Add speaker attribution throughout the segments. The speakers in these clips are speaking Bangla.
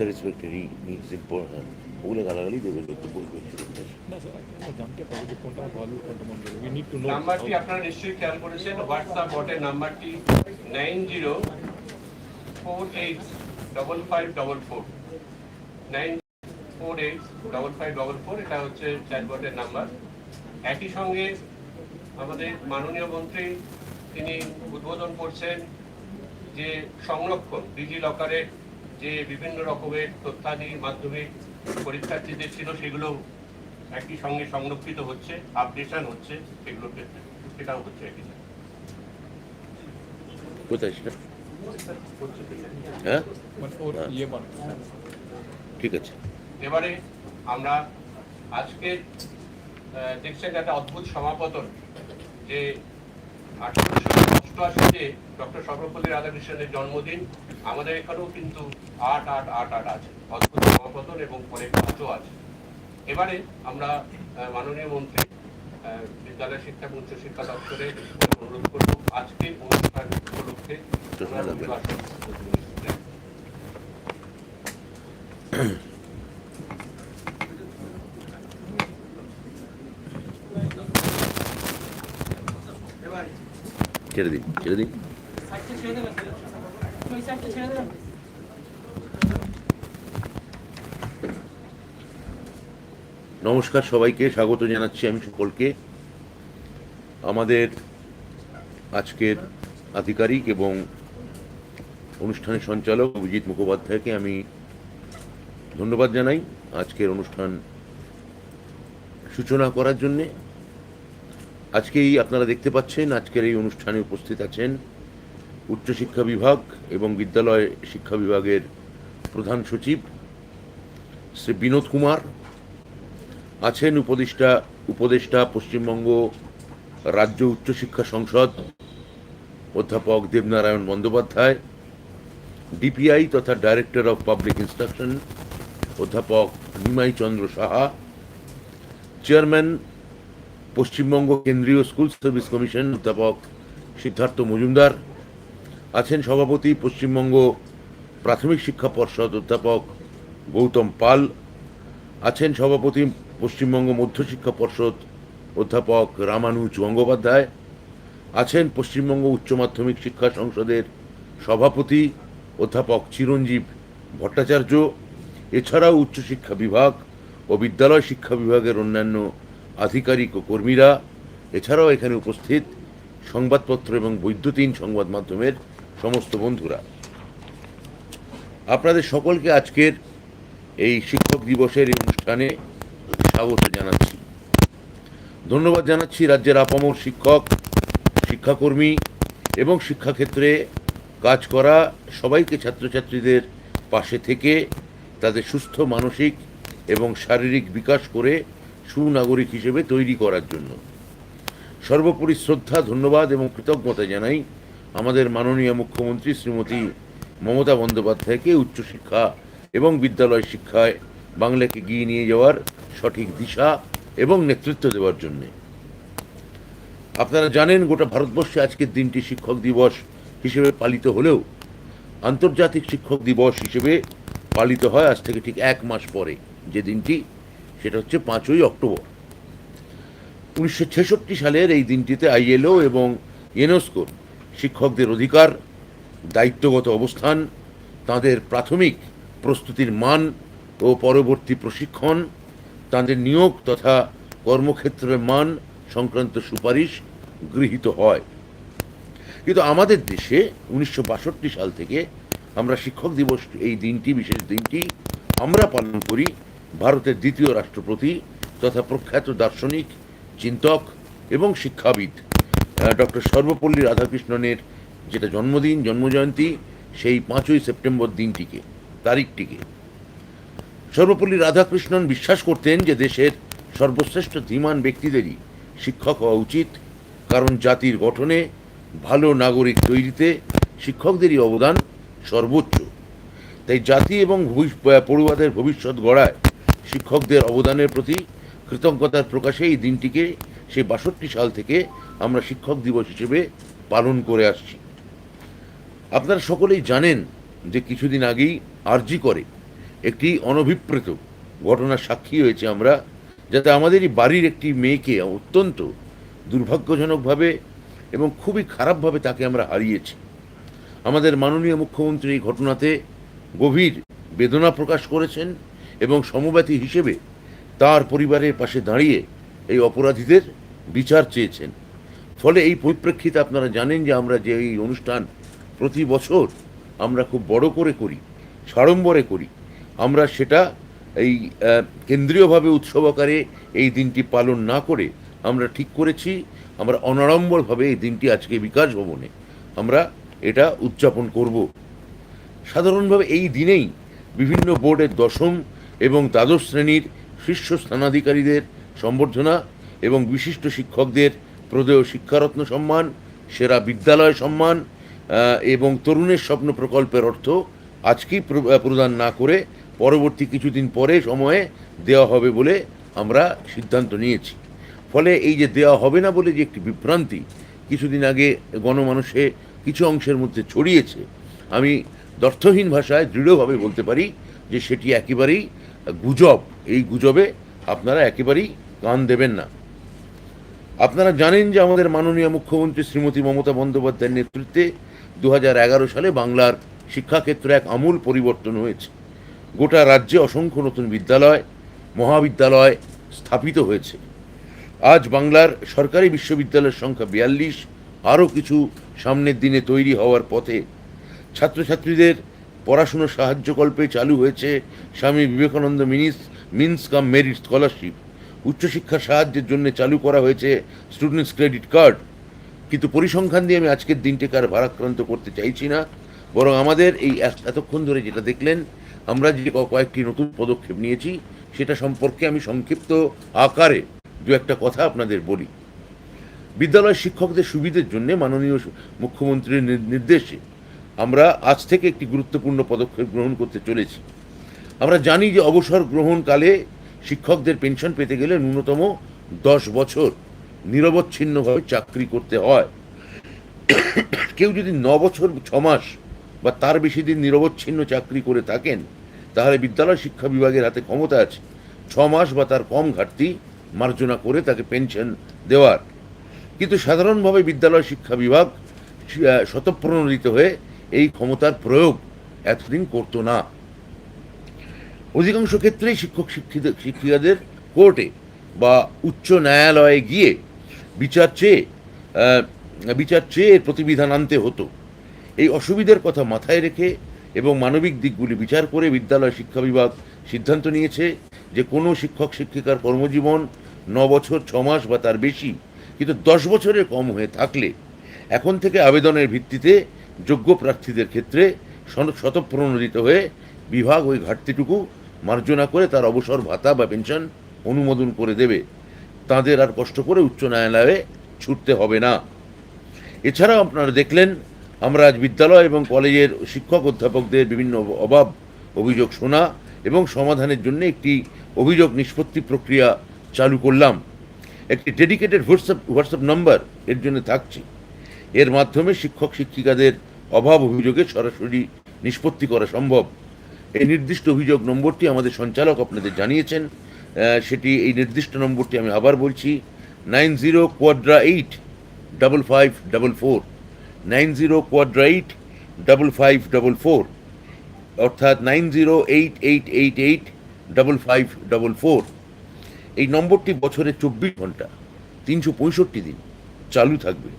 Speaker 1: রেসপেক্টেড হি নিডস ইম্পর্টেন্ট ওগুলো গালাগালি দেবে লোক বলবে
Speaker 2: নাম্বারটি আপনারা নিশ্চয়ই খেয়াল করেছেন হোয়াটসঅ্যাপ বটের নাম্বারটি nine zero four eight double five double four nine four eight double five double four এটা হচ্ছে চ্যাটবটের নাম্বার একই সঙ্গে আমাদের মাননীয় মন্ত্রী তিনি উদ্বোধন করছেন যে সংরক্ষণ ডিজি লকারের যে বিভিন্ন রকমের তথ্যাদি মাধ্যমে পরীক্ষার্থীদের ছিল সেগুলো একই সঙ্গে সংরক্ষিত হচ্ছে আপডেশন হচ্ছে সেগুলোর ক্ষেত্রে। সেটাও হচ্ছে একই
Speaker 1: কোথায় সেটা? হ্যাঁ?
Speaker 3: মানে ওর ইয়ে
Speaker 1: ঠিক আছে।
Speaker 2: এবারে আমরা আজকে আহ, দেখছেন একটা অদ্ভুত সমাপতন যে আঠারোশো অষ্টআশিতে ডক্টর সর্বপল্লী রাধাকৃষ্ণনের জন্মদিন আমাদের এখানেও কিন্তু আট আট আট আট আছে। অদ্ভুত সমাপতন এবং অনেক কাজও আছে। এবারে আমরা মাননীয় মন্ত্রী আহ, বিদ্যালয় শিক্ষা এবং উচ্চ শিক্ষা দপ্তরে অনুরোধ করব আজকে অনুষ্ঠান উপলক্ষে
Speaker 1: ছেড়ে দিন ছেড়ে দিন। নমস্কার সবাইকে, স্বাগত জানাচ্ছি আমি সকলকে। আমাদের আজকের আধিকারিক এবং অনুষ্ঠানের সঞ্চালক অভিজিৎ মুখোপাধ্যায়কে আমি ধন্যবাদ জানাই আজকের অনুষ্ঠান সূচনা করার জন্যে। আজকেই আপনারা দেখতে পাচ্ছেন, আজকের এই অনুষ্ঠানে উপস্থিত আছেন উচ্চশিক্ষা বিভাগ এবং বিদ্যালয় শিক্ষা বিভাগের প্রধান সচিব শ্রী বিনোদ কুমার আছেন উপদেষ্টা উপদেষ্টা, পশ্চিমবঙ্গ রাজ্য উচ্চশিক্ষা সংসদ অধ্যাপক দেবনারায়ণ বন্দ্যোপাধ্যায়, ডিপিআই তথা ডাইরেক্টর অফ পাবলিক ইনস্ট্রাকশন অধ্যাপক নিমাই চন্দ্র সাহা, চেয়ারম্যান পশ্চিমবঙ্গ কেন্দ্রীয় স্কুল সার্ভিস কমিশন অধ্যাপক সিদ্ধার্থ মজুমদার আছেন সভাপতি, পশ্চিমবঙ্গ প্রাথমিক শিক্ষা পর্ষদ অধ্যাপক গৌতম পাল। আছেন সভাপতি, পশ্চিমবঙ্গ মধ্যশিক্ষা পর্ষদ অধ্যাপক রামানুজ গঙ্গোপাধ্যায় আছেন পশ্চিমবঙ্গ উচ্চ মাধ্যমিক শিক্ষা সংসদের সভাপতি অধ্যাপক চিরঞ্জীব ভট্টাচার্য। এছাড়াও উচ্চশিক্ষা বিভাগ ও বিদ্যালয় শিক্ষা বিভাগের অন্যান্য আধিকারিক ও কর্মীরা। এছাড়াও এখানে উপস্থিত সংবাদপত্র এবং বৈদ্যুতিন সংবাদ মাধ্যমের সমস্ত বন্ধুরা, আপনাদের সকলকে আজকের এই শিক্ষক দিবসের এই অনুষ্ঠানে স্বাগত জানাচ্ছি। ধন্যবাদ জানাচ্ছি রাজ্যের আপামর শিক্ষক, শিক্ষাকর্মী এবং শিক্ষাক্ষেত্রে কাজ করা সবাইকে ছাত্রছাত্রীদের পাশে থেকে তাদের সুস্থ মানসিক এবং শারীরিক বিকাশ করে সুনাগরিক হিসেবে তৈরি করার জন্য। সর্বোপরি শ্রদ্ধা, ধন্যবাদ এবং কৃতজ্ঞতা জানাই আমাদের মাননীয় মুখ্যমন্ত্রী শ্রীমতী মমতা বন্দ্যোপাধ্যায়কে উচ্চশিক্ষা এবং বিদ্যালয় শিক্ষায় বাংলাকে গিয়ে নিয়ে যাওয়ার সঠিক দিশা এবং নেতৃত্ব দেওয়ার জন্য। আপনারা জানেন গোটা ভারতবর্ষে আজকের দিনটি শিক্ষক দিবস হিসেবে পালিত হলেও আন্তর্জাতিক শিক্ষক দিবস হিসেবে পালিত হয় আজ থেকে ঠিক এক মাস পরে। যে দিনটি, সেটা হচ্ছে পাঁচই অক্টোবর। উনিশশো ছেষট্টি সালের এই দিনটিতে আইএলও এবং ইউনেস্কোর শিক্ষকদের অধিকার, দায়িত্বগত অবস্থান, তাদের প্রাথমিক প্রস্তুতির মান ও পরবর্তী প্রশিক্ষণ, তাদের নিয়োগ তথা কর্মক্ষেত্রের মান সংক্রান্ত সুপারিশ গৃহীত হয়। কিন্তু আমাদের দেশে উনিশশো বাষট্টি সাল থেকে আমরা শিক্ষক দিবস এই দিনটি, বিশেষ দিনটি, আমরা পালন করি ভারতের দ্বিতীয় রাষ্ট্রপতি তথা প্রখ্যাত দার্শনিক, চিন্তক এবং শিক্ষাবিদ। ডক্টর সর্বপল্লী রাধাকৃষ্ণনের যেটা জন্মদিন, জন্মজয়ন্তী, সেই পাঁচই সেপ্টেম্বর দিনটিকে, তারিখটিকে। সর্বপল্লী রাধাকৃষ্ণন বিশ্বাস করতেন যে দেশের সর্বশ্রেষ্ঠ ধীমান ব্যক্তিদেরই শিক্ষক হওয়া উচিত, কারণ জাতির গঠনে ভালো নাগরিক তৈরিতে শিক্ষকদেরই অবদান সর্বোচ্চ। তাই জাতি এবং পড়ুয়াদের ভবিষ্যৎ গড়ায় শিক্ষকদের অবদানের প্রতি কৃতজ্ঞতার প্রকাশে এই দিনটিকে সেই বাষট্টি সাল থেকে আমরা শিক্ষক দিবস হিসেবে পালন করে আসছি। আপনারা সকলেই জানেন যে কিছুদিন আগেই আরজি করে একটি অনভিপ্রেত ঘটনার সাক্ষী হয়েছে আমরা, যাতে আমাদেরই বাড়ির একটি মেয়েকে অত্যন্ত দুর্ভাগ্যজনকভাবে এবং খুবই খারাপভাবে তাকে আমরা হারিয়েছি। আমাদের মাননীয় মুখ্যমন্ত্রী এই ঘটনাতে গভীর বেদনা প্রকাশ করেছেন এবং সমব্যাথী হিসেবে তার পরিবারের পাশে দাঁড়িয়ে এই অপরাধীদের বিচার চেয়েছেন। ফলে এই পরিপ্রেক্ষিতে আপনারা জানেন যে আমরা যে এই অনুষ্ঠান প্রতি বছর আমরা খুব বড় করে করি, সাড়ম্বরে করি। আমরা সেটা এই কেন্দ্রীয়ভাবে উৎসব আকারে এই দিনটি পালন না করে আমরা ঠিক করেছি। আমরা অনাড়ম্বরভাবে এই দিনটি আজকে বিকাশ ভবনে আমরা এটা উদযাপন করব। সাধারণভাবে এই দিনেই বিভিন্ন বোর্ডের দশম এবং দ্বাদশ শ্রেণির শীর্ষ স্থানাধিকারীদের সম্বর্ধনা এবং বিশিষ্ট শিক্ষকদের প্রদেয় শিক্ষারত্ন সম্মান, সেরা বিদ্যালয় সম্মান এবং তরুণের স্বপ্ন প্রকল্পের অর্থ আজকেই প্রদান না করে পরবর্তী কিছুদিন পরে সময়ে দেওয়া হবে বলে আমরা সিদ্ধান্ত নিয়েছি। ফলে এই যে দেওয়া হবে না বলে যে একটি বিভ্রান্তি কিছুদিন আগে গণমানুষে কিছু অংশের মধ্যে ছড়িয়েছে, আমি দর্থহীন ভাষায় দৃঢ়ভাবে বলতে পারি যে সেটি একেবারেই গুজব। এই গুজবে আপনারা একেবারেই কান দেবেন না। আপনারা জানেন যে আমাদের মাননীয় মুখ্যমন্ত্রী শ্রীমতী মমতা বন্দ্যোপাধ্যায়ের নেতৃত্বে দু হাজার এগারো সালে বাংলার শিক্ষাক্ষেত্রে এক আমূল পরিবর্তন হয়েছে। গোটা রাজ্যে অসংখ্য নতুন বিদ্যালয়, মহাবিদ্যালয় স্থাপিত হয়েছে। আজ বাংলার সরকারি বিশ্ববিদ্যালয়ের সংখ্যা বিয়াল্লিশ, আরও কিছু সামনের দিনে তৈরি হওয়ার পথে ছাত্রছাত্রীদের পড়াশুনোর সাহায্যকল্পে চালু হয়েছে স্বামী বিবেকানন্দ মিনিস মিন্স কাম মেরিট স্কলারশিপ। উচ্চশিক্ষার সাহায্যের জন্য চালু করা হয়েছে স্টুডেন্টস ক্রেডিট কার্ড কিন্তু পরিসংখ্যান দিয়ে আমি আজকের দিনটিকে আর ভারাক্রান্ত করতে চাইছি না। বরং আমাদের এই এত- এতক্ষণ ধরে যেটা দেখলেন, আমরা যে কয়েকটি নতুন পদক্ষেপ নিয়েছি, সেটা সম্পর্কে আমি সংক্ষিপ্ত আকারে দু একটা কথা আপনাদের বলি। বিদ্যালয় শিক্ষকদের সুবিধের জন্য মাননীয় মুখ্যমন্ত্রীর নির- নির্দেশে আমরা আজ থেকে একটি গুরুত্বপূর্ণ পদক্ষেপ গ্রহণ করতে চলেছি। আমরা জানি যে অবসর গ্রহণকালে শিক্ষকদের পেনশন পেতে গেলে ন্যূনতম দশ বছর নিরবচ্ছিন্নভাবে চাকরি করতে হয়। কেউ যদি ন বছর, ছ মাস বা তার বেশি দিন নিরবচ্ছিন্ন চাকরি করে থাকেন, তাহলে বিদ্যালয় শিক্ষা বিভাগের হাতে ক্ষমতা আছে। ছ মাস বা তার কম ঘাটতি মার্জনা করে তাকে পেনশন দেওয়ার। কিন্তু সাধারণভাবে বিদ্যালয় শিক্ষা বিভাগ স্বতঃপ্রণোদিত হয়ে এই ক্ষমতার প্রয়োগ এতদিন করতো না। অধিকাংশ ক্ষেত্রেই শিক্ষক শিক্ষিত শিক্ষিকাদের কোর্টে বা উচ্চ ন্যায়ালয়ে গিয়ে বিচার চেয়ে বিচার চেয়ে প্রতিবিধান আনতে হতো। এই অসুবিধার কথা মাথায় রেখে এবং মানবিক দিকগুলি বিচার করে বিদ্যালয় শিক্ষা বিভাগ সিদ্ধান্ত নিয়েছে যে কোনো শিক্ষক শিক্ষিকার কর্মজীবন ন বছর, ছ মাস বা তার বেশি, কিন্তু দশ বছরের কম হয়ে থাকলে এখন থেকে আবেদনের ভিত্তিতে যোগ্য প্রার্থীদের ক্ষেত্রে স্বতঃপ্রণোদিত হয়ে বিভাগ ওই ঘাটতিটুকু মার্জনা করে তার অবসর ভাতা বা পেনশন অনুমোদন করে দেবে। তাদের আর কষ্ট করে উচ্চ ন্যায়ালয়ে ছুটতে হবে না। এছাড়াও আপনারা দেখলেন, আমরা আজ বিদ্যালয় এবং কলেজের শিক্ষক অধ্যাপকদের বিভিন্ন অভাব, অভিযোগ শোনা এবং সমাধানের জন্য একটি অভিযোগ নিষ্পত্তি প্রক্রিয়া চালু করলাম। একটি ডেডিকেটেড হোয়াটসঅ্যাপ হোয়াটসঅ্যাপ নম্বর এর জন্য থাকছে। এর মাধ্যমে শিক্ষক শিক্ষিকাদের অভাব অভিযোগে সরাসরি নিষ্পত্তি করা সম্ভব। এই নির্দিষ্ট অভিযোগ নম্বরটি আমাদের সঞ্চালক আপনাদের জানিয়েছেন সেটি এই নির্দিষ্ট নম্বরটি আমি আবার বলছি, nine zero quadruple eight double five double four, nine zero quadruple eight double five double four, অর্থাৎ nine zero eight eight eight eight double five double four. এই নম্বরটি বছরে চব্বিশ ঘণ্টা, তিনশো পঁয়ষট্টি দিন চালু থাকবে।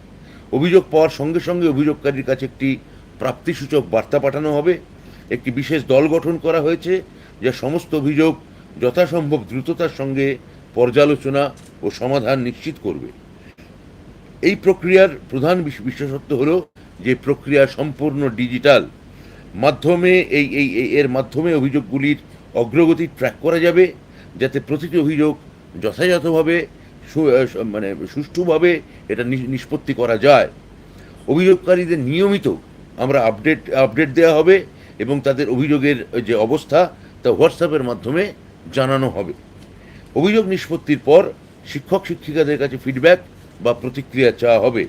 Speaker 1: অভিযোগ পাওয়ার সঙ্গে সঙ্গে অভিযোগকারীর কাছে একটি প্রাপ্তিসূচক বার্তা পাঠানো হবে। একটি বিশেষ দল গঠন করা হয়েছে, যা সমস্ত অভিযোগ যথাসম্ভব দ্রুততার সঙ্গে পর্যালোচনা ও সমাধান নিশ্চিত করবে। এই প্রক্রিয়ার প্রধান বিশ- বিশেষত্ব হলো যে প্রক্রিয়া সম্পূর্ণ ডিজিটাল। মাধ্যমে এই এই এর মাধ্যমে অভিযোগগুলির অগ্রগতি ট্র্যাক করা যাবে, যাতে প্রতিটি অভিযোগ যথাযথভাবে মানে সুষ্ঠুভাবে এটা নিষ্পত্তি করা যায়। অভিযোগকারীদের নিয়মিত আমরা আপডেট আপডেট দেওয়া হবে এবং তাদের অভিযোগের যে অবস্থা, তা হোয়াটসঅ্যাপের মাধ্যমে জানানো হবে। অভিযোগ নিষ্পত্তির পর শিক্ষক শিক্ষিকাদের কাছে ফিডব্যাক বা প্রতিক্রিয়া চাওয়া হবে।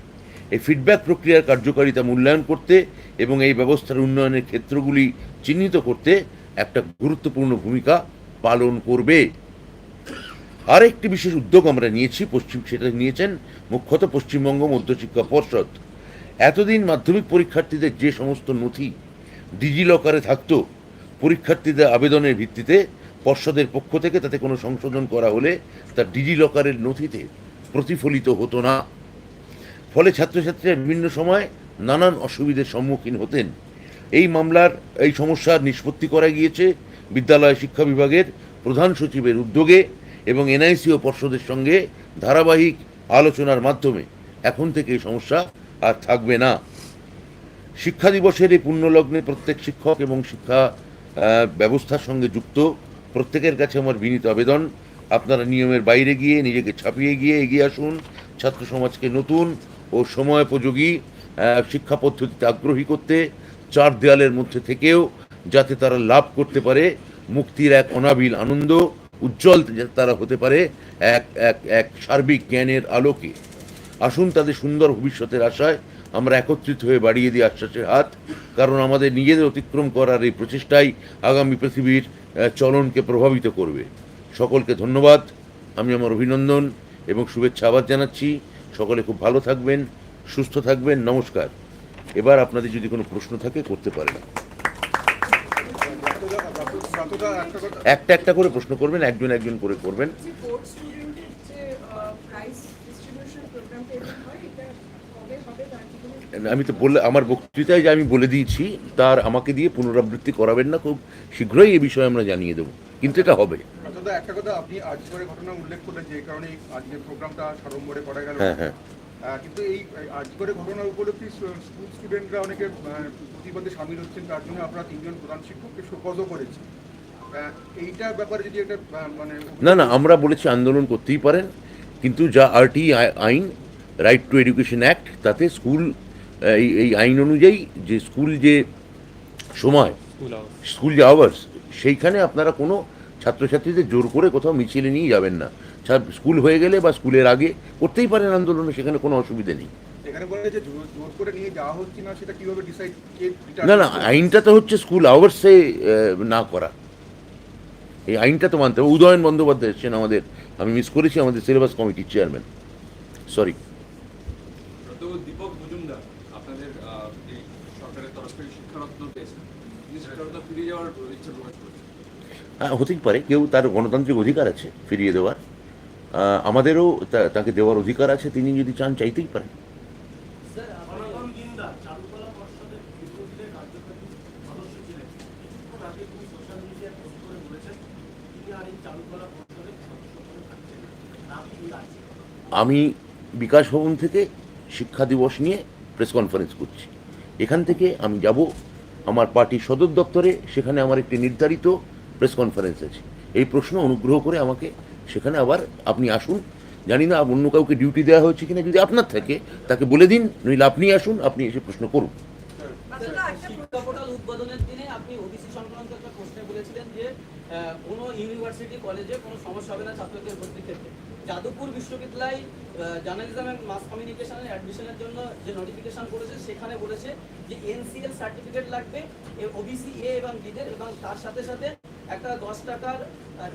Speaker 1: এই ফিডব্যাক প্রক্রিয়ার কার্যকারিতা মূল্যায়ন করতে এবং এই ব্যবস্থার উন্নয়নের ক্ষেত্রগুলি চিহ্নিত করতে একটা গুরুত্বপূর্ণ ভূমিকা পালন করবে। আর একটি বিশেষ উদ্যোগ আমরা নিয়েছি, পশ্চিম সেটা নিয়েছেন মুখ্যত পশ্চিমবঙ্গ মধ্যশিক্ষা পর্ষদ। এতদিন মাধ্যমিক পরীক্ষার্থীদের যে সমস্ত নথি ডিজিলকারে থাকতো। পরীক্ষার্থীদের আবেদনের ভিত্তিতে পর্ষদের পক্ষ থেকে তাতে কোনো সংশোধন করা হলে তা ডিজিলকারের নথিতে প্রতিফলিত হতো না। ফলে ছাত্রছাত্রীরা বিভিন্ন সময় নানান অসুবিধার সম্মুখীন হতেন। এই মামলার, এই সমস্যার নিষ্পত্তি করা গিয়েছে বিদ্যালয় শিক্ষা বিভাগের প্রধান সচিবের উদ্যোগে এবং এনআইসি ও পর্ষদের সঙ্গে ধারাবাহিক আলোচনার মাধ্যমে। এখন থেকে এই সমস্যা আর থাকবে না। শিক্ষা দিবসের এই পুণ্যলগ্নে প্রত্যেক শিক্ষক এবং শিক্ষা ব্যবস্থার সঙ্গে যুক্ত। প্রত্যেকের কাছে আমার বিনীত আবেদন, আপনারা নিয়মের বাইরে গিয়ে নিজেকে ছাপিয়ে গিয়ে এগিয়ে আসুন। ছাত্র সমাজকে নতুন ও সময়োপযোগী শিক্ষা পদ্ধতিতে আগ্রহী করতে, চার দেয়ালের মধ্যে থেকেও যাতে তারা লাভ করতে পারে। মুক্তির এক অনাবিল আনন্দ, উজ্জ্বল যাতে তারা হতে পারে এক এক এক সার্বিক জ্ঞানের আলোকে। আসুন তাদের সুন্দর ভবিষ্যতের আশায় আমরা একত্রিত হয়ে বাড়িয়ে দিই আশ্বাসের হাত, কারণ আমাদের নিজেদের অতিক্রম করার এই প্রচেষ্টাই আগামী পৃথিবীর চলনকে প্রভাবিত করবে। সকলকে ধন্যবাদ। আমি আমার অভিনন্দন এবং শুভেচ্ছা আবার জানাচ্ছি। সকলে খুব ভালো থাকবেন, সুস্থ থাকবেন। নমস্কার। এবার আপনাদের যদি কোনো প্রশ্ন থাকে, করতে পারেন। একটা একটা করে প্রশ্ন করবেন, একজন একজন করে করবেন
Speaker 4: যে বোর্ড স্টুডেন্টের যে প্রাইস ডিস্ট্রিবিউশন প্রোগ্রামটা এরকম হয় এটা কবে হবে তার কি কোনো
Speaker 1: আমি তো বললে আমার বক্তৃতায় যে আমি বলে দিয়েছি তার আমাকে দিয়ে পুনরাবৃত্তি করাবেন না খুব শীঘ্রই এ বিষয়ে আমরা জানিয়ে দেবো। কিন্তু এটা হবে।
Speaker 5: দাদা একটা কথা আপনি আজকের ঘটনা উল্লেখ করলেন যে কারণে এই আজকের প্রোগ্রামটা সাড়ম্বরে করা গেল।
Speaker 1: হ্যাঁ হ্যাঁ।
Speaker 5: কিন্তু এই আজকের ঘটনা উপলক্ষে স্কুল স্টুডেন্টরা অনেকে প্রতিবাদে সামিল হচ্ছেন তার জন্য আপনারা তিনজন প্রধান শিক্ষককে শোকজও করেছে এইটার ব্যাপারে যদি একটা মানে
Speaker 1: না না আমরা বলেছি আন্দোলন করতেই পারেন কিন্তু যা আরটি আইন রাইট টু এডুকেশন অ্যাক্ট তাতে স্কুল এই এই আইন অনুযায়ী যে স্কুল যে সময়
Speaker 3: স্কুল
Speaker 1: যে আওয়ার্স সেইখানে আপনারা কোনো ছাত্রছাত্রীদের জোর করে কোথাও মিছিলে নিয়ে যাবেন না। স্কুল হয়ে গেলে বা স্কুলের আগে করতেই পারেন আন্দোলনে সেখানে কোনো অসুবিধে নেই।
Speaker 5: এখানে বলে যে জোর জোর করে নিয়ে যাওয়া হচ্ছে না সেটা কীভাবে ডিসাইড কে
Speaker 1: না না আইনটা তো হচ্ছে স্কুল আওয়ার্সে না করা। এই আইনটা তো মানতে হবে। উদয়ন বন্দ্যোপাধ্যায় এসছেন আমাদের আমি মিস করেছি আমাদের সিলেবাস কমিটির চেয়ারম্যান সরি
Speaker 6: তো দীপক মজুমদার আপনাদের আহ, এই সরকারের তরফ থেকে শিক্ষারত্ন পেয়েছেন তিনি শিক্ষারত্ন ফিরে যাওয়ার ইচ্ছা প্রকাশ করেছেন
Speaker 1: হ্যাঁ হতেই পারে। কেউ তার গণতান্ত্রিক অধিকার আছে ফিরিয়ে দেওয়ার। আমাদেরও তাকে দেওয়ার অধিকার আছে তিনি যদি চান চাইতেই পারেন। আমি বিকাশ ভবন থেকে শিক্ষা দিবস নিয়ে প্রেস কনফারেন্স করছি। এখান থেকে আমি যাব। আমার পার্টির সদর দপ্তরে সেখানে আমার একটি নির্ধারিত প্রেস কনফারেন্স আছে। এই প্রশ্ন অনুগ্রহ করে আমাকে সেখানে আবার আপনি আসুন। জানি না অন্য কাউকে ডিউটি দেওয়া হয়েছে কিনা, যদি আপনার থাকে, তাকে বলে দিন, নইলে আপনি আসুন, আপনি এসে প্রশ্ন করুন।
Speaker 7: দিনে আপনি ওবিসি সংক্রান্ত একটা বলেছিলেন যে কোনো ইউনিভার্সিটি কলেজে কোনো সমস্যা হবে না ছাত্রদের ক্ষেত্রে। যাদবপুর বিশ্ববিদ্যালয় মাস অ্যাডমিশনের জন্য যে করেছে, সেখানে বলেছে যে এনসিএল সার্টিফিকেট লাগবে ওবিসি এ এবং এবং তার সাথে সাথে একটা দশ টাকার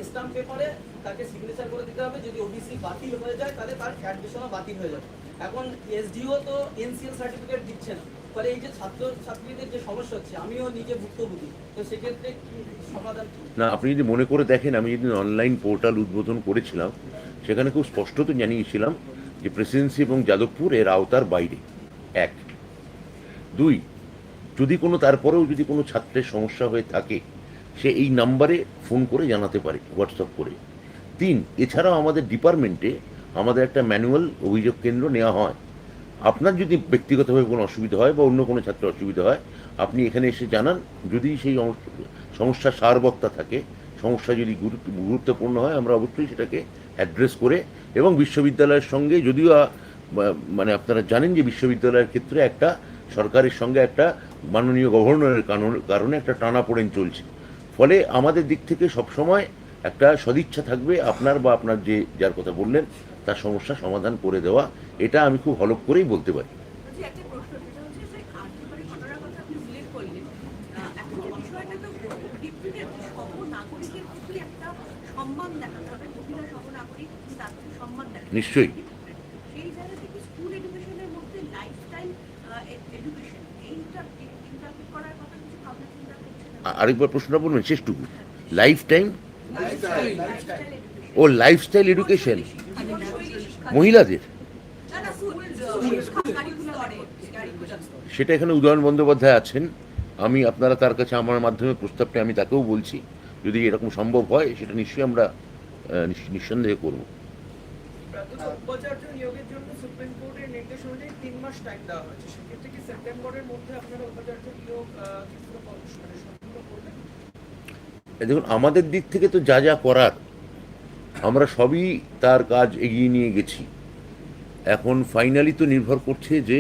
Speaker 7: স্টাম্প পেপারে তাকে সিগনেচার করে দিতে হবে। যদি ওবিসি বাতিল হয়ে যায়, তাহলে তার অ্যাডমিশনও বাতিল হয়ে যাবে। এখন এসডিও তো এনসিএল সার্টিফিকেট দিচ্ছে না। ফলে এই যে ছাত্র, ছাত্রীদের যে সমস্যা হচ্ছে, আমিও নিজে ভুক্তভোগী। তো সেক্ষেত্রে সমাধান
Speaker 1: না, আপনি যদি মনে করে দেখেন, আমি যেদিন অনলাইন পোর্টাল উদ্বোধন করেছিলাম, সেখানে খুব স্পষ্ট তো জানিয়েছিলাম যে প্রেসিডেন্সি এবং যাদবপুর এর আওতার বাইরে। এক। দুই, যদি কোনো, তারপরেও যদি কোনো ছাত্রের সমস্যা হয়ে থাকে সে এই নাম্বারে ফোন করে জানাতে পারে, হোয়াটসঅ্যাপ করে। তিন, এছাড়াও আমাদের ডিপার্টমেন্টে আমাদের একটা ম্যানুয়াল অভিযোগ কেন্দ্র নেওয়া হয়। আপনার যদি ব্যক্তিগতভাবে কোনো অসুবিধা হয় বা অন্য কোনো ছাত্রের অসুবিধা হয়, আপনি এখানে এসে জানান। যদি সেই সমস্যার সারবত্তা থাকে, সমস্যা যদি গুরুত্ব- গুরুত্বপূর্ণ হয়, আমরা অবশ্যই সেটাকে অ্যাড্রেস করে এবং বিশ্ববিদ্যালয়ের সঙ্গে যদিও মানে আপনারা জানেন যে বিশ্ববিদ্যালয়ের ক্ষেত্রে একটা সরকারের সঙ্গে একটা মাননীয় গভর্নরের কারণ- কারণে একটা টানাপোড়েন চলছে। ফলে আমাদের দিক থেকে সবসময় একটা সদিচ্ছা থাকবে আপনার বা আপনার যে যার কথা বললেন তার সমস্যা সমাধান করে দেওয়া। এটা আমি খুব হলপ করেই বলতে পারি।
Speaker 4: বলছি একটা প্রশ্ন সেটা হচ্ছে যে কার্যকরী ঘটনার কথা আপনি উল্লেখ করলেন আহ, এখন যে বিষয়টা তো প্রত্যেকের সহ নাগরিকের প্রতি একটা সম্মান দেখাতে হবে মহিলা সহ নাগরিক তার প্রতি সম্মান দেখাতে হবে।
Speaker 1: নিশ্চয়ই।
Speaker 4: সেই জায়গা থেকে স্কুল এডুকেশনের মধ্যে লাইফস্টাইল এডুকেশন এইটা ইন্টারপ্রিট করার কথা কিছু ভাবনা চিন্তা করছেন
Speaker 1: আ- আরেকবার প্রশ্নটা বলবেন শেষটুকু। লাইফ টাইম ও লাইফস্টাইল এডুকেশন মহিলাদের? সেটা এখানে উদয়ন বন্দ্যোপাধ্যায় আছেন। আমি আপনারা তার কাছে আমার মাধ্যমে প্রস্তাবটা আমি তাকেও বলছি। যদি এরকম সম্ভব হয় সেটা নিশ্চয়ই আমরা নিঃসন্দেহে করব।
Speaker 8: উপাচার্য নিয়োগের জন্য সুপ্রিম কোর্টের নির্দেশ অনুযায়ী তিন মাস টাইম দেওয়া হয়েছে। সেক্ষেত্রে কি সেপ্টেম্বরের মধ্যে আপনারা উপাচার্য নিয়োগ
Speaker 1: দেখুন আমাদের দিক থেকে তো যা যা করার আমরা সবই তার কাজ এগিয়ে নিয়ে গেছি। এখন ফাইনালি তো নির্ভর করছে যে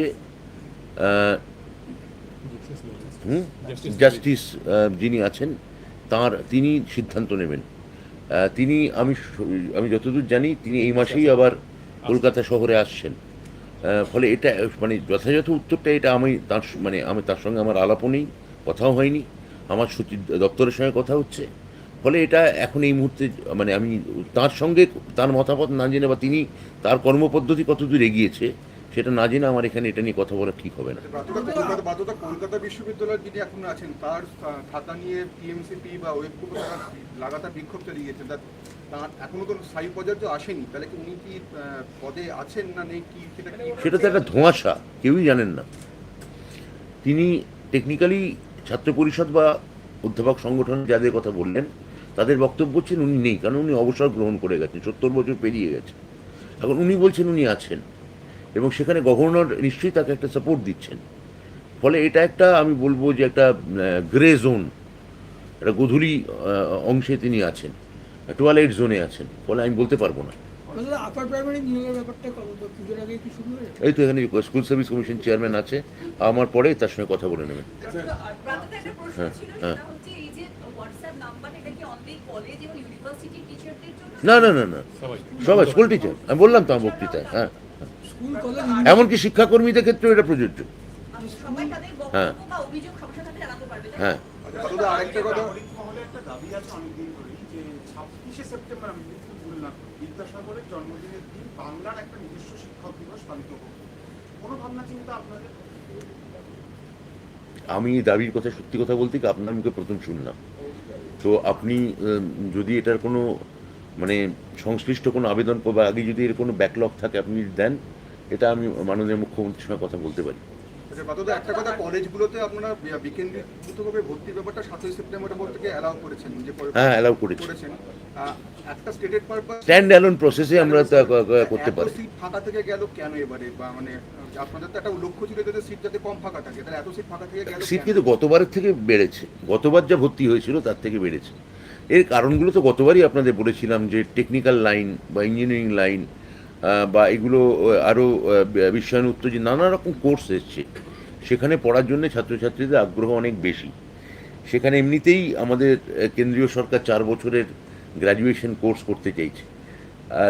Speaker 1: জাস্টিস যিনি আছেন তার তিনি সিদ্ধান্ত নেবেন। তিনি আমি আমি যতদূর জানি তিনি এই মাসেই আবার কলকাতা শহরে আসছেন। ফলে এটা মানে যথাযথ উত্তরটা এটা আমি তার মানে আমি তার সঙ্গে আমার আলাপও নেই কথাও হয়নি। আমার সচিব দপ্তরের সঙ্গে কথা হচ্ছে। ফলে এটা এখন এই মুহূর্তে মানে আমি তার সঙ্গে তার মতামত না জেনে বা তিনি তার কর্মপদ্ধতি কতদূর এগিয়েছে সেটা না জেনে আমার এখানে এটা নিয়ে কথা বলা ঠিক হবে না।
Speaker 5: কলকাতা বিশ্ববিদ্যালয়ের যিনি এখন আছেন তার খাতা নিয়ে টিএমসিপি বা ওয়েবকুপ তারা লাগাতার বিক্ষোভ চালিয়ে তার এখনও তো স্থায়ী পর্যায়ে তো আসেনি। তাহলে কি উনি কি পদে আছেন না নেই? কি সেটা কি
Speaker 1: সেটা তো একটা ধোঁয়াশা কেউই জানেন না। তিনি টেকনিক্যালি ছাত্র পরিষদ বা অধ্যাপক সংগঠন যাদের কথা বললেন, তাদের বক্তব্য হচ্ছেন উনি নেই, কারণ উনি অবসর গ্রহণ করে গেছেন, সত্তর বছর পেরিয়ে গেছে। এখন উনি বলছেন উনি আছেন, এবং সেখানে গভর্নর নিশ্চয়ই তাকে একটা সাপোর্ট দিচ্ছেন। ফলে এটা একটা, আমি বলব যে একটা গ্রে জোন একটা গধূলি অংশে তিনি আছেন টুয়ালাইট জোনে আছেন। ফলে আমি বলতে পারব না।
Speaker 8: হয়ে
Speaker 1: এই তো এখানে স্কুল সার্ভিস কমিশন চেয়ারম্যান আছে আমার পরে তার সঙ্গে কথা বলে নেবেন
Speaker 4: একটা প্রশ্ন
Speaker 1: হ্যাঁ, হ্যাঁ।
Speaker 4: সেটা হচ্ছে এই যে হোয়াটসঅ্যাপ নাম্বার এটা কি অনলি কলেজ এবং ইউনিভার্সিটি টিচারদের জন্য?
Speaker 1: না না না না।
Speaker 3: সবাই।
Speaker 1: স্কুল টিচার আমি বললাম তো আমার বক্তৃতায় হ্যাঁ। এমনকি শিক্ষাকর্মীদের ক্ষেত্রেও এটা প্রযোজ্য। হ্যাঁ।
Speaker 4: তাই তো?
Speaker 1: হ্যাঁ।
Speaker 5: আরেকটা কথা
Speaker 9: নাগরিক মহলে একটা দাবি আছে অনেকদিন ধরেই যে ছাব্বিশে সেপ্টেম্বর আমি কিন্তু ভুল না করি, বিদ্যাসাগরের জন্মদিনের দিন বাংলার একটা নিজস্ব শিক্ষক দিবস পালিত হোক। কোনো ভাবনা, চিন্তা আপনাদের?
Speaker 1: আমি এই দাবির কথা সত্যি কথা বলতে কি আপনার মুখে প্রথম শুনলাম। তো আপনি যদি এটার কোনো মানে সংশ্লিষ্ট কোনো আবেদন বা আগে যদি এর কোনো ব্যাকলগ থাকে, আপনি দেন, এটা আমি মাননীয় মুখ্যমন্ত্রীর সঙ্গে কথা বলতে পারি।
Speaker 5: একটা কথা কলেজগুলোতে আপনারা বিকেন্দ্রীভূতভাবে ভর্তির ব্যাপারটা সাতই সেপ্টেম্বরের পর থেকে অ্যালাউ করেছেন যে
Speaker 1: হ্যাঁ অ্যালাউ করেছি।
Speaker 5: একটা স্টেটেড পারপাস
Speaker 1: স্ট্যান্ড অ্যালোন প্রসেসে আমরা করতে পারি।
Speaker 5: সিট ফাঁকা থেকে গেল কেন এবারে? বা মানে আপনাদের তো একটা লক্ষ্য ছিল যাতে সিট যাতে কম ফাঁকা থাকে। তাহলে এত সিট ফাঁকা থেকে গেল
Speaker 1: সিট কিন্তু গতবারের থেকে বেড়েছে। গতবার যা ভর্তি হয়েছিল তার থেকে বেড়েছে। এর কারণগুলো তো গতবারই আপনাদের বলেছিলাম যে টেকনিক্যাল লাইন বা ইঞ্জিনিয়ারিং লাইন বা এগুলো আরও বিশ্বায়ন উত্তর যে নানা রকম কোর্স এসছে। সেখানে পড়ার জন্য ছাত্রছাত্রীদের আগ্রহ অনেক বেশি। সেখানে এমনিতেই আমাদের কেন্দ্রীয় সরকার চার বছরের গ্র্যাজুয়েশন কোর্স করতে চাইছে।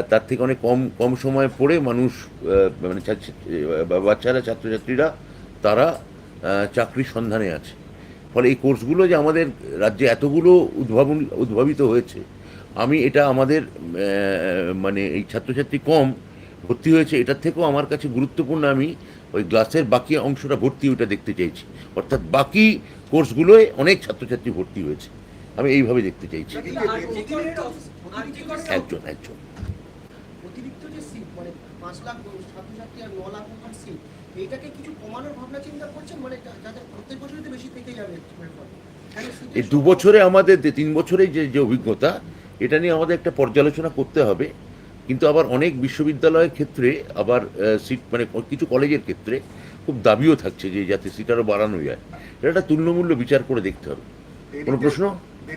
Speaker 1: তার থেকে অনেক কম কম সময় পড়ে মানুষ মানে বাচ্চারা, ছাত্রছাত্রীরা, তারা চাকরির সন্ধানে আছে। ফলে এই কোর্সগুলো যে আমাদের রাজ্যে এতগুলো উদ্ভাবন, উদ্ভাবিত হয়েছে, আমি এটা আমাদের মানে এই ছাত্রছাত্রী কম ভর্তি হয়েছে এটার থেকেও আমার কাছে গুরুত্বপূর্ণ আমি ওই গ্লাসের বাকি অংশটা ভর্তি ওইটা দেখতে চাইছি। অর্থাৎ বাকি কোর্সগুলোয় অনেক ছাত্রছাত্রী ভর্তি হয়েছে। আমি এইভাবে দেখতে চাইছি। একজন একজন।
Speaker 10: মানে পাঁচ লাখ ছাত্রছাত্রী আর ন লাখ মতন সিট এইটাকে কিছু কমানোর ভাবনা চিন্তা করছেন মানে এর
Speaker 1: এই দু বছরে আমাদের তিন বছরে যে যে অভিজ্ঞতা এটা নিয়ে আমাদের একটা পর্যালোচনা করতে হবে। কিন্তু আবার অনেক বিশ্ববিদ্যালয়ের ক্ষেত্রে আবার সিট মানে কিছু কলেজের ক্ষেত্রে খুব দাবিও থাকছে যে যাতে সিট আরও বাড়ানো যায়। এটা একটা তুল্যমূল্য বিচার করে দেখতে হবে। কোনো প্রশ্ন?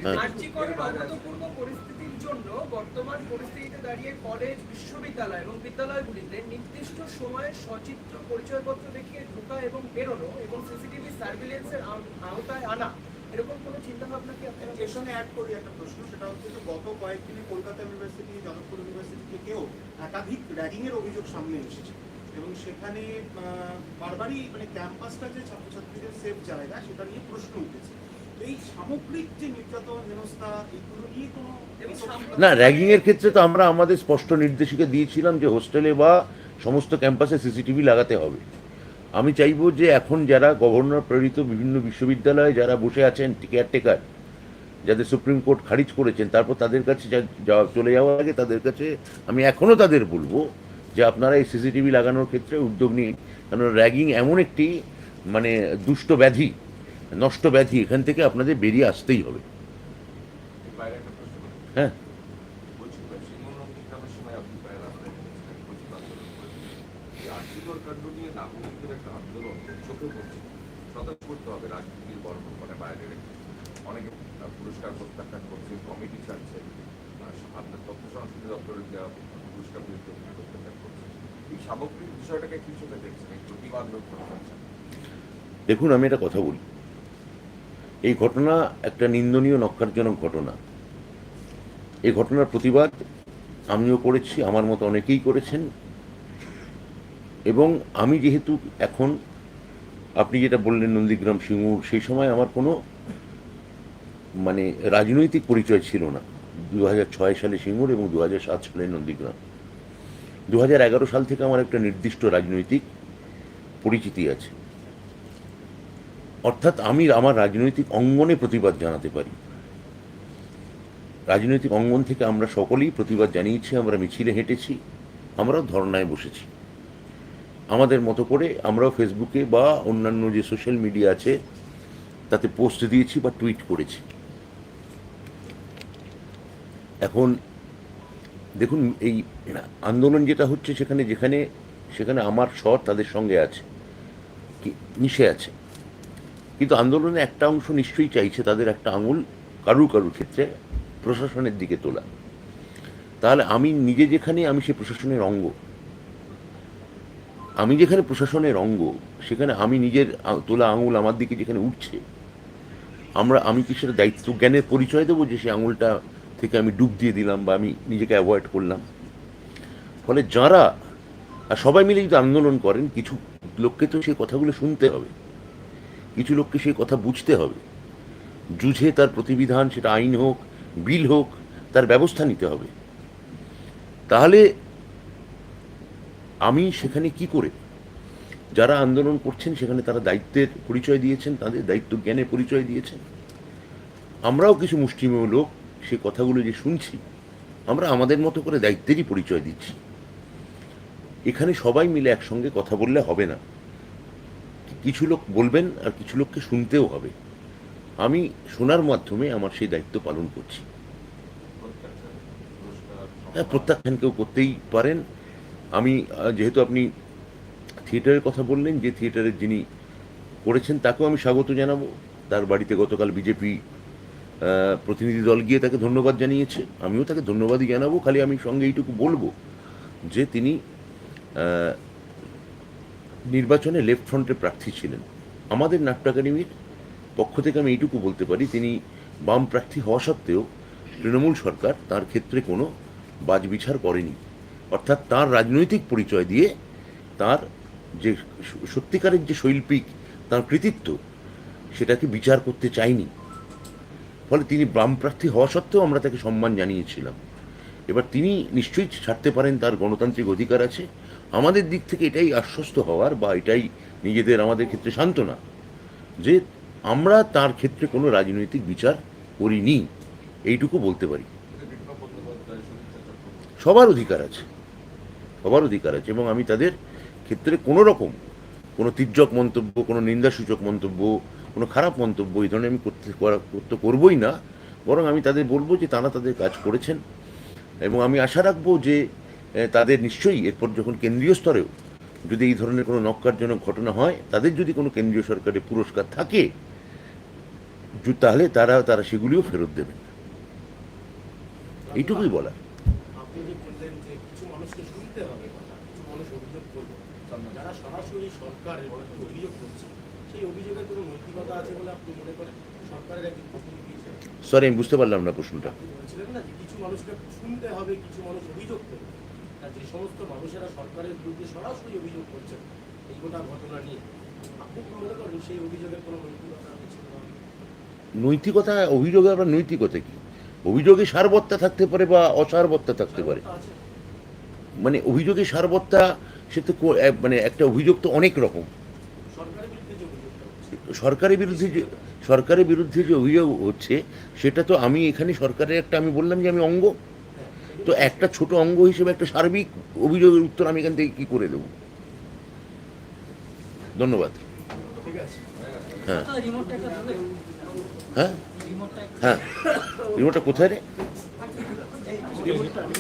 Speaker 1: হ্যাঁ।
Speaker 8: পরিস্থিতির জন্য বর্তমান পরিস্থিতিতে দাঁড়িয়ে কলেজ বিশ্ববিদ্যালয় এবং বিদ্যালয়গুলিতে নির্দিষ্ট সময়ে সচিত্র পরিচয়পত্র দেখিয়ে ঢোকা এবং বেরোনো এবং সিসিটিভি সার্ভিলেন্সের আওতায় আনা এরকম কোনো চিন্তা ভাবনা কি আপনারা
Speaker 9: সঙ্গে অ্যাড করি একটা প্রশ্ন সেটা হচ্ছে যে গত কয়েকদিনে কলকাতা ইউনিভার্সিটি যাদবপুর ইউনিভার্সিটি থেকেও একাধিক র্যাগিং এর অভিযোগ সামনে এসেছে। এবং সেখানে বারবারই মানে ক্যাম্পাসটা যে ছাত্রছাত্রীদের সেফ জায়গা সেটা নিয়ে প্রশ্ন উঠেছে।
Speaker 1: না র্যাগিং এর ক্ষেত্রে তো আমরা আমাদের স্পষ্ট নির্দেশিকা দিয়েছিলাম যে হোস্টেলে বা সমস্ত ক্যাম্পাসে সিসিটিভি লাগাতে হবে। আমি চাইব যে এখন যারা গভর্নর প্রেরিত বিভিন্ন বিশ্ববিদ্যালয়ে যারা বসে আছেন কেয়ারটেকার যাদের সুপ্রিম কোর্ট খারিজ করেছেন, তারপর তাদের কাছে চলে যাওয়ার আগে তাদের কাছে আমি এখনও তাদের বলব যে আপনারা এই সিসিটিভি লাগানোর ক্ষেত্রে উদ্যোগ নিন কারণ র্যাগিং এমন একটি মানে দুষ্ট ব্যাধি, নষ্ট ব্যাধি, এখান থেকে আপনাদের বেরিয়ে আসতেই হবে। হ্যাঁ
Speaker 2: নাগরিকদের একটা আন্দোলন চোখে পড়ছে সতর্ক করতে হবে রাজনীতির বর্ণ মানে বাইরে রেখে অনেকে পুরস্কার প্রত্যাখ্যান করছে কমিটি ছাড়ছে আপনার তথ্য সংস্কৃতি দপ্তরের দেওয়া পুরস্কার প্রত্যাখ্যান করছে এই সামগ্রিক বিষয়টাকে কি চোখে দেখছেন এই প্রতিবাদ লক্ষ্য
Speaker 1: দেখুন, আমি একটা কথা বলি। এই ঘটনা একটা নিন্দনীয়, নক্কারজনক ঘটনা। এই ঘটনার প্রতিবাদ আমিও করেছি, আমার মতো অনেকেই করেছেন। এবং আমি যেহেতু এখন, আপনি যেটা বললেন নন্দীগ্রাম, সিঙ্গুর, সেই সময় আমার কোনো মানে রাজনৈতিক পরিচয় ছিল না। দু ছয় সালে সিঙ্গুর এবং দু সাত সালে নন্দীগ্রাম। দু এগারো সাল থেকে আমার একটা নির্দিষ্ট রাজনৈতিক পরিচিতি আছে। অর্থাৎ আমি আমার রাজনৈতিক অঙ্গনে প্রতিবাদ জানাতে পারি। রাজনৈতিক অঙ্গন থেকে আমরা সকলেই প্রতিবাদ জানিয়েছি, আমরা মিছিলে হেঁটেছি, আমরাও ধর্নায় বসেছি। আমাদের মতো করে আমরাও ফেসবুকে বা অন্যান্য যে সোশ্যাল মিডিয়া আছে, তাতে পোস্ট দিয়েছি বা টুইট করেছি। এখন দেখুন, এই আন্দোলন যেটা হচ্ছে সেখানে, যেখানে, সেখানে আমার স্বর তাদের সঙ্গে আছে, কি, মিশে আছে। কিন্তু আন্দোলনে একটা অংশ নিশ্চয়ই চাইছে তাদের একটা আঙুল কারু কারু ক্ষেত্রে প্রশাসনের দিকে তোলা। তাহলে আমি নিজে যেখানে, আমি সে প্রশাসনের অঙ্গ। আমি যেখানে প্রশাসনের অঙ্গ, সেখানে আমি নিজের তোলা আঙুল আমার দিকে যেখানে উঠছে, আমরা, আমি কি সেটা দায়িত্ব, জ্ঞানের পরিচয় দেবো যে সেই আঙুলটা থেকে আমি ডুব দিয়ে দিলাম বা আমি নিজেকে অ্যাভয়েড করলাম? ফলে যারা, আর সবাই মিলে যদি আন্দোলন করেন, কিছু লোককে তো সেই কথাগুলো শুনতে হবে, কিছু লোককে সেই কথা বুঝতে হবে। জুঝে তার প্রতিবিধান, সেটা আইন হোক, বিল হোক, তার ব্যবস্থা নিতে হবে। তাহলে আমি সেখানে কি করে? যারা আন্দোলন করছেন, সেখানে তারা দায়িত্বের পরিচয় দিয়েছেন, তাদের দায়িত্ব জ্ঞানের পরিচয় দিয়েছেন। আমরাও কিছু মুষ্টিমেয় লোক, সে কথাগুলো যে শুনছি, আমরা আমাদের মতো করে দায়িত্বেরই পরিচয় দিচ্ছি। এখানে সবাই মিলে একসঙ্গে কথা বললে হবে না। কিছু লোক বলবেন আর কিছু লোককে শুনতেও হবে। আমি শোনার মাধ্যমে আমার সেই দায়িত্ব পালন করছি। হ্যাঁ প্রত্যাখ্যান কেউ করতেই পারেন। আমি যেহেতু আপনি থিয়েটারের কথা বললেন, যে থিয়েটারের যিনি করেছেন, তাকেও আমি স্বাগত জানাব। তার বাড়িতে গতকাল বিজেপি প্রতিনিধি দল গিয়ে তাকে ধন্যবাদ জানিয়েছে। আমিও তাকে ধন্যবাদই জানাব, খালি আমি সঙ্গে এইটুকু বলব যে তিনি নির্বাচনে লেফট ফ্রন্টের প্রার্থী ছিলেন। আমাদের নাট্য একাডেমির পক্ষ থেকে আমি এইটুকু বলতে পারি, তিনি বাম প্রার্থী হওয়া সত্ত্বেও তৃণমূল সরকার তার ক্ষেত্রে কোনো বাজবিচার করেনি। অর্থাৎ তার রাজনৈতিক পরিচয় দিয়ে তার যে সত্যিকারের যে শৈল্পিক তার কৃতিত্ব, সেটাকে বিচার করতে চাইনি ফলে তিনি বাম প্রার্থী হওয়া সত্ত্বেও আমরা তাকে সম্মান জানিয়েছিলাম। এবার তিনি নিশ্চয়ই ছাড়তে পারেন, তার গণতান্ত্রিক অধিকার আছে। আমাদের দিক থেকে এটাই আশ্বস্ত হওয়ার বা এটাই নিজেদের আমাদের ক্ষেত্রে সান্ত্বনা যে আমরা তার ক্ষেত্রে কোনো রাজনৈতিক বিচার করিনি। এইটুকু বলতে পারি। সবার অধিকার আছে। সবার অধিকার আছে এবং আমি তাদের ক্ষেত্রে কোনো রকম কোনো তির্যক মন্তব্য, কোনো নিন্দাসূচক মন্তব্য, কোনো খারাপ মন্তব্য এই ধরনের আমি করতে করতে করবই না। বরং আমি তাদের বলব যে তারা তাদের কাজ করেছেন এবং আমি আশা রাখব যে তাদের নিশ্চয়ই এরপর যখন কেন্দ্রীয় স্তরেও যদি এই ধরনের কোনো নক্কারজনক ঘটনা হয়, তাদের যদি কোনো কেন্দ্রীয় সরকারের পুরস্কার থাকে, তাহলে তারা তারা সেগুলিও ফেরত দেবেন। এইটুকুই বলা
Speaker 10: আপনি যে বললেন যে কিছু মানুষকে শুনতে হবে কথা কিছু মানুষ অভিযোগ করবে যারা সরাসরি সরকারের অভিযোগ করছে সেই অভিযোগের কোনো নৈতিকতা আছে বলে আপনি মনে করেন সরকারের একটি প্রতিনিধি হিসেবে
Speaker 1: সরি আমি বুঝতে পারলাম না প্রশ্নটা।
Speaker 10: আপনি বলছিলেন না যে কিছু মানুষকে শুনতে হবে কিছু মানুষ অভিযোগ করবে। যে সমস্ত মানুষেরা সরকারের বিরুদ্ধে সরাসরি অভিযোগ করছেন এই গোটা ঘটনা নিয়ে আপনি কি মনে করেন সেই অভিযোগের কোনো নৈতিকতা
Speaker 1: নৈতিকতা অভিযোগে আবার নৈতিকতা কি? অভিযোগে সারবত্তা থাকতে পারে বা অসারবত্তা থাকতে পারে। মানে অভিযোগে সারবত্তা সে তো মানে একটা অভিযোগ তো অনেক রকম।
Speaker 10: সরকারের বিরুদ্ধে
Speaker 1: সরকারের বিরুদ্ধে যে অভিযোগ হচ্ছে সেটা তো আমি এখানে সরকারের একটা আমি বললাম যে আমি অঙ্গ। তো একটা ছোট অঙ্গ হিসেবে একটা সার্বিক অভিযোগের উত্তর আমি এখান থেকে কি করে দেব? ধন্যবাদ।
Speaker 10: ঠিক আছে।
Speaker 1: হ্যাঁ। হ্যাঁ। হ্যাঁ। রিমোটটা কোথায় রে?